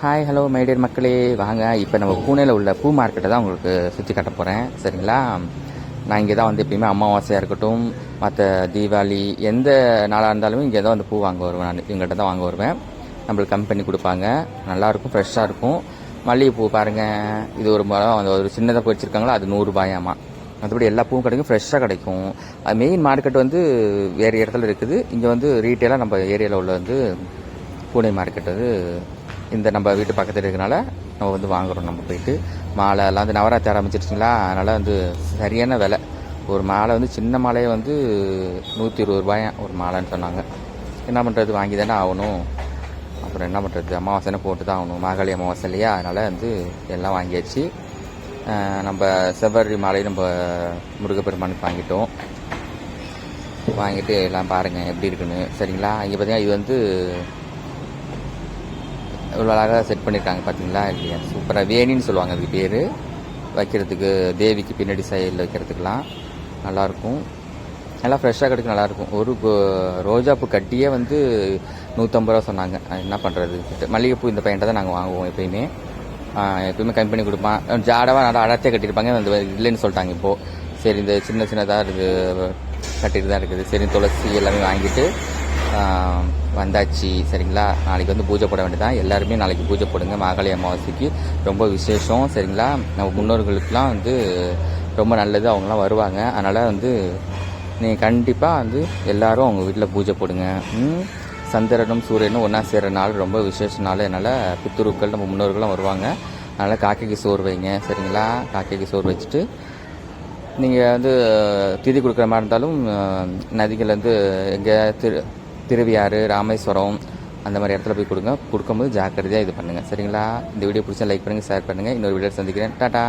Hi hello my dear மக்களே. வாங்க இப்போ நம்ம பூனேல உள்ள பூ மார்க்கெட்டை தான் உங்களுக்கு சுற்றி காட்ட போகிறேன் சரிங்களா? நான் இங்கே தான் வந்து எப்பயுமே அமாவாசையாக இருக்கட்டும் மற்ற தீபாவளி எந்த நாளாக இருந்தாலுமே இங்கே தான் வந்து பூ வாங்க வருவேன் நான். இவங்ககிட்ட தான் வாங்க வருவேன். நம்மளுக்கு கம்மி பண்ணி கொடுப்பாங்க. நல்லாயிருக்கும் ஃப்ரெஷ்ஷாக இருக்கும். மல்லிகைப்பூ பாருங்கள் இது ஒரு மரம் அந்த ஒரு சின்னதாக பொறிச்சிருக்காங்களா அது நூறுரூபாயாமா மற்றபடி எல்லா பூவும் கிடைக்கும் ஃப்ரெஷ்ஷாக கிடைக்கும். அது மெயின் மார்க்கெட் வந்து வேறு இடத்துல இருக்குது. இங்கே வந்து ரீட்டெயிலாக நம்ம ஏரியாவில் உள்ள வந்து பூனை மார்க்கெட் வந்து இந்த நம்ம வீட்டு பக்கத்தில் இருக்கிறனால நம்ம வந்து வாங்குகிறோம் நம்ம போயிட்டு. மாலை எல்லாம் வந்து நவராத்திரி ஆரம்பிச்சிருச்சுங்களா? அதனால் வந்து சரியான விலை. ஒரு மாலை வந்து சின்ன மாலையை வந்து நூற்றி இருபது ரூபாயா ஒரு மாலைன்னு சொன்னாங்க. என்ன பண்ணுறது வாங்கி தானே ஆகணும். அப்புறம் என்ன பண்ணுறது அமாவாசைன்னு போட்டு தான் ஆகணும். மாகாளி அமாவாசை இல்லையா? அதனால் வந்து எல்லாம் வாங்கியாச்சு. நம்ம செவ்வரி மாலை நம்ம முருகப்பெருமானுக்கு வாங்கிட்டோம். வாங்கிட்டு எல்லாம் பாருங்கள் எப்படி இருக்குன்னு. சரிங்களா? இங்கே பார்த்தீங்கன்னா இது வந்து இவ்வளோ அழகாக செட் பண்ணியிருக்காங்க பார்த்தீங்களா இல்லையா? சூப்பராக வேணின்னு சொல்லுவாங்க அதுக்கு பேர். வைக்கிறதுக்கு தேவிக்கு பின்னாடி சைடில் வைக்கிறதுக்கெலாம் நல்லாயிருக்கும். நல்லா ஃப்ரெஷ்ஷாக கிடைக்கும் நல்லாயிருக்கும். ஒரு கு- ரோஜாப்பூ கட்டியே வந்து நூற்றம்பது ரூபா சொன்னாங்க. என்ன பண்ணுறது மல்லிகைப்பூ இந்த பையன்ட்ட தான் நாங்கள் வாங்குவோம் எப்பயுமே. எப்பயுமே கம்மி பண்ணி கொடுப்பான். ஜாடவாக நல்லா அடர்த்தியாக கட்டியிருப்பாங்க. அந்த இல்லைன்னு சொல்லிட்டாங்க இப்போது சரி இந்த சின்ன சின்னதாக இருக்குது கட்டிட்டு தான் இருக்குது. சரி துளசி எல்லாமே வாங்கிட்டு வந்தாச்சு. சரிங்களா? நாளைக்கு வந்து பூஜை போட வேண்டியதான் எல்லாருமே நாளைக்கு பூஜை போடுங்க. மாகாளி அமாவாசைக்கு ரொம்ப விசேஷம். சரிங்களா? நம்ம முன்னோர்களுக்கெலாம் வந்து ரொம்ப நல்லது. அவங்களாம் வருவாங்க. அதனால் வந்து நீங்கள் கண்டிப்பாக வந்து எல்லாரும் அவங்க வீட்டில் பூஜை போடுங்க. சந்திரனும் சூரியனும் ஒன்றா சேர்கிற நாள் ரொம்ப விசேஷ நாள். அதனால் பித்துருக்கள் நம்ம முன்னோர்களும் வருவாங்க. அதனால் காக்கைக்கு சோறு வைங்க. சரிங்களா? காக்கைக்கு சோறு வச்சுட்டு நீங்கள் வந்து திதி கொடுக்குற மாதிரி இருந்தாலும் நதிகள் வந்து எங்கே திரு திருவியாறு ராமேஸ்வரம் அந்த மாதிரி இடத்துல போய் கொடுங்க. கொடுக்கும்போது ஜாக்கிரதையாக இது பண்ணுங்கள் சரிங்களா? இந்த வீடியோ பிடிச்சா லைக் பண்ணுங்கள் ஷேர் பண்ணுங்கள் இன்னொரு வீடியோ சந்திக்கிறேன். டாட்டா